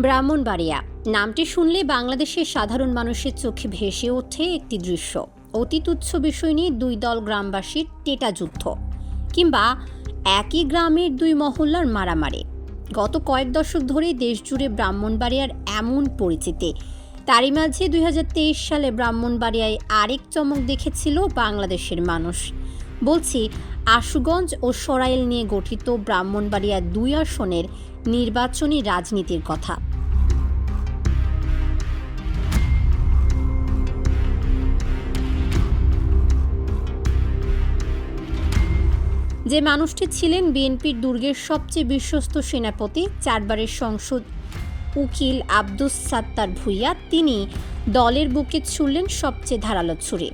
ব্রাহ্মণবাড়িয়া। নামটি শুনলে বাংলাদেশের সাধারণ মানুষের চোখে ভেসে ওঠে একটি দৃশ্য। অতি তুচ্ছ বিষয় নিয়ে দুই দল গ্রামবাসীর টেটা যুদ্ধ কিংবা একই গ্রামের দুই মহল্লার মারামারি। গত কয়েক দশক ধরে দেশজুড়ে ব্রাহ্মণবাড়িয়ার এমন পরিচিতি। তারই মাঝে দুই হাজার তেইশ সালে ব্রাহ্মণবাড়িয়ায় আরেক চমক দেখেছিল বাংলাদেশের মানুষ। বলছি, আশুগঞ্জ ও সরাইল নিয়ে গঠিত ব্রাহ্মণবাড়িয়া দুই আসনের নির্বাচনী রাজনীতির কথা। যে মানুষটি ছিলেন বিএনপির দুর্গের সবচেয়ে বিশ্বস্ত সেনাপতি, চারবারের সংসদ উকিল আব্দুস সাত্তার ভুইয়া, তিনি দলের বুকে ছুড়লেন সবচেয়ে ধারালো ছুরি।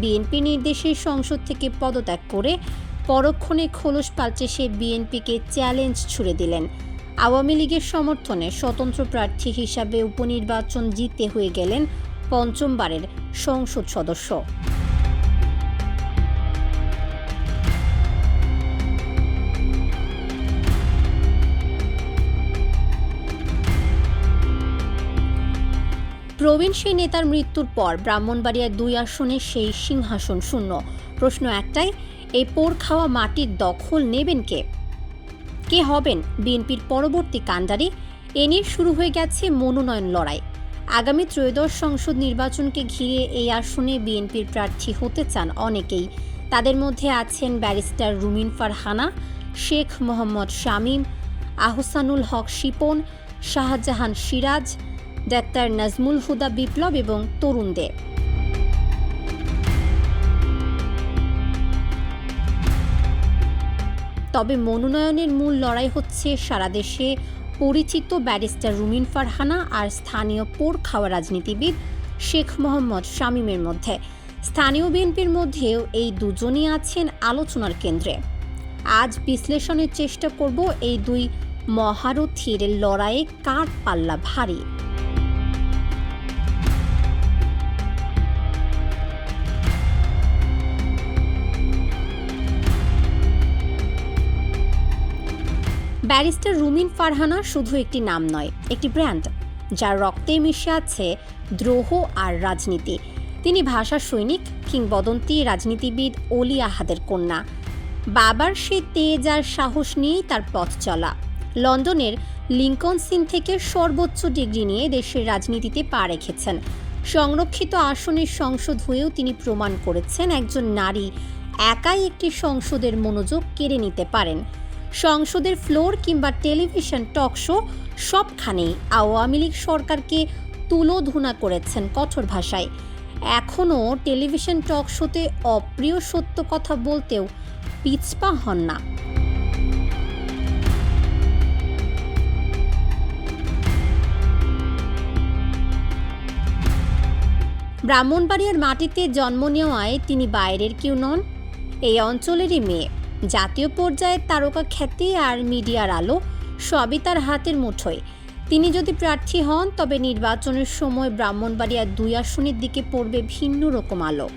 বিএনপি নির্দেশে সংসদ থেকে পদত্যাগ করে পরক্ষণে খোলস পাল্টে সে বিএনপিকে চ্যালেঞ্জ ছুড়ে দিলেন। আওয়ামী লীগের সমর্থনে স্বতন্ত্র প্রার্থী হিসাবে উপনির্বাচন জিতে হয়ে গেলেন পঞ্চমবারের সংসদ সদস্য। প্রবীণ সেই নেতার মৃত্যুর পর ব্রাহ্মণবাড়িয়ার দুই আসনে সেই সিংহাসন শূন্য। প্রশ্ন একটাই, এই পোর খাওয়া মাটির দখল নেবেন কে? কে হবেন বিএনপির পরবর্তী কাণ্ডারি? এ নিয়ে শুরু হয়ে গেছে মনোনয়ন লড়াই। আগামী ত্রয়োদশ সংসদ নির্বাচনকে ঘিরে এই আসনে বিএনপির প্রার্থী হতে চান অনেকেই। তাদের মধ্যে আছেন ব্যারিস্টার রুমিন ফারহানা, শেখ মোহাম্মদ শামীম, আহসানুল হক শিপন, শাহজাহান সিরাজ ডাক্তার নাজমুল হুদা বিপ্লব এবং তরুণ দেব। তবে মনোনয়নের মূল লড়াই হচ্ছে সারা দেশে পরিচিত ব্যারিস্টার রুমিন ফারহানা আর স্থানীয় পোর খাওয়া রাজনীতিবিদ শেখ মোহাম্মদ শামীমের মধ্যে। স্থানীয় বিএনপির মধ্যেও এই দুজনই আছেন আলোচনার কেন্দ্রে। আজ বিশ্লেষণের চেষ্টা করব এই দুই মহারথীর লড়াইয়ে কার পাল্লা ভারী। ব্যারিস্টার রুমিন ফারহানা শুধু একটি নাম নয়, একটি ব্র্যান্ড, যার রক্তে মিশে আছে দ্রোহ আর রাজনীতি। তিনি ভাষা সৈনিক, কিংবদন্তি রাজনীতিবিদ অলি আহাদের কন্যা। বাবার সে তেজ আর সাহস নিয়েই তার পথ চলা। লন্ডনের লিঙ্কন সিন থেকে সর্বোচ্চ ডিগ্রি নিয়ে দেশের রাজনীতিতে পা রেখেছেন। সংরক্ষিত আসনের সংসদ হয়েও তিনি প্রমাণ করেছেন একজন নারী একাই একটি সংসদের মনোযোগ কেড়ে নিতে পারেন। সংসদের ফ্লোর কিংবা টেলিভিশন টক শো সবখানেই আওয়ামী লীগ সরকারকে তুলোধুনা করেছেন কঠোর ভাষায়। এখনও টেলিভিশন টক শোতে অপ্রিয় সত্য কথা বলতেও পিছপা হন না। ব্রাহ্মণবাড়িয়ার মাটিতে জন্ম নেওয়ায় তিনি বাইরের কেউ নন, এই অঞ্চলেরই মেয়ে। জাতীয় পর্যায়ের তারকা খ্যাতি আর মিডিয়ার আলো সবই তার হাতের মুঠোয়। তিনি যদি প্রার্থী হন, তবে নির্বাচনের সময় ব্রাহ্মণবাড়িয়ার দুই আসনের দিকে পড়বে ভিন্ন রকম আলো।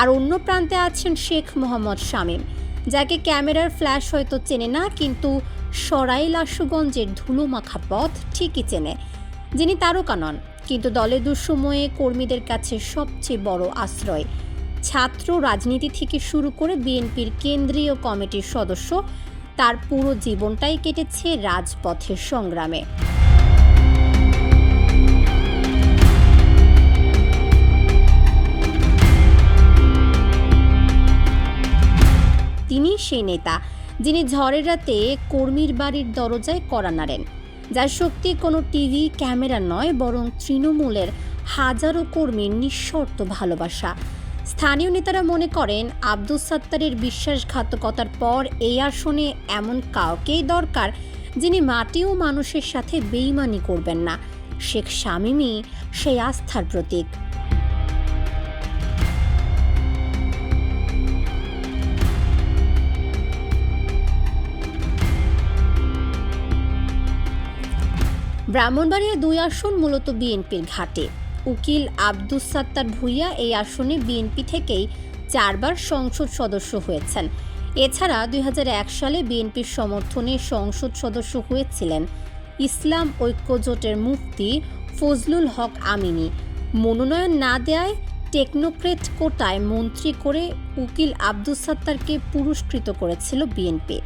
আর অন্য প্রান্তে আছেন শেখ মোহাম্মদ শামীম, যাকে ক্যামেরার ফ্ল্যাশ হয়তো চেনে না, কিন্তু সরাইল আশুগঞ্জের ধুলোমাখা পথ ঠিকই চেনে। যিনি তারকা নন, কিন্তু দলে দুঃসময়ে কর্মীদের কাছে সবচেয়ে বড় আশ্রয়। ছাত্র রাজনীতি থেকে শুরু করে বিএনপির কেন্দ্রীয় কমিটির সদস্য, তার পুরো জীবনটাই কেটেছে রাজপথের সংগ্রামে। তিনি সেই নেতা, যিনি ঝড়ের রাতে কর্মীর বাড়ির দরজায় কড়া নাড়েন। যার শক্তি কোনো টিভি, ক্যামেরা নয়, বরং তৃণমূলের হাজারো কর্মীর নিঃশর্ত ভালোবাসা। স্থানীয় নেতারা মনে করেন, আব্দুস সাত্তারের বিশ্বাসঘাতকতার পর এই আসনে এমন কাউকেই দরকার যিনি মাটি ও মানুষের সাথে বেইমানি করবেন না। শেখ শামীমই সেই আস্থার প্রতীক। ব্রাহ্মণবাড়িয়া দুই আসন মূলত বিএনপির ঘাটে। উকিল আব্দুস সাত্তার ভুইয়া এই আসনে বিএনপি থেকেই চারবার সংসদ সদস্য হয়েছেন। এছাড়া দুই হাজার এক সালে বিএনপির সমর্থনে সংসদ সদস্য হয়েছিলেন ইসলাম ঐক্যজোটের মুফতি ফজলুল হক আমিনী। মনোনয়ন না দেয়ায় টেকনোক্রেট কোটায় মন্ত্রী করে উকিল আব্দুস সাত্তারকে পুরস্কৃত করেছিল বিএনপি।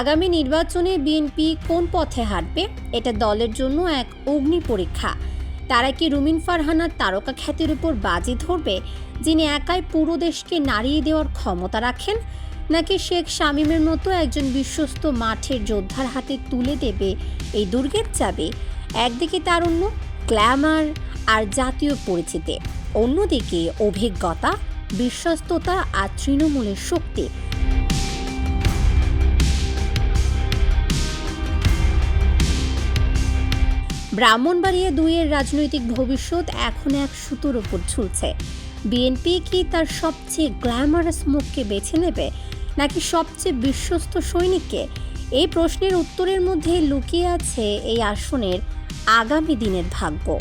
আগামী নির্বাচনে বিএনপি কোন পথে হাঁটবে? এটা দলের জন্য এক অগ্নি পরীক্ষা। তারা কি রুমিন ফারহানার তারকা খ্যাতির উপর বাজি ধরবে, যিনি একাই পুরো দেশকে নাড়িয়ে দেওয়ার ক্ষমতা রাখেন? নাকি শেখ শামীমের মতো একজন বিশ্বস্ত মাঠের যোদ্ধার হাতে তুলে দেবে এই দুর্গের চাবি? একদিকে তারুণ্য, গ্ল্যামার আর জাতীয় পরিচিতি। অন্যদিকে অভিজ্ঞতা, বিশ্বস্ততা আর তৃণমূলের শক্তি। ব্রাহ্মণবাড়িয়া দুইয়ের রাজনৈতিক ভবিষ্যৎ এখন এক সুতোর ওপর ঝুলছে। বিএনপি কি তার সবচেয়ে গ্ল্যামারাস মুখকে বেছে নেবে, নাকি সবচেয়ে বিশ্বস্ত সৈনিককে? এই প্রশ্নের উত্তরের মধ্যে লুকিয়ে আছে এই আসনের আগামী দিনের ভাগ্য।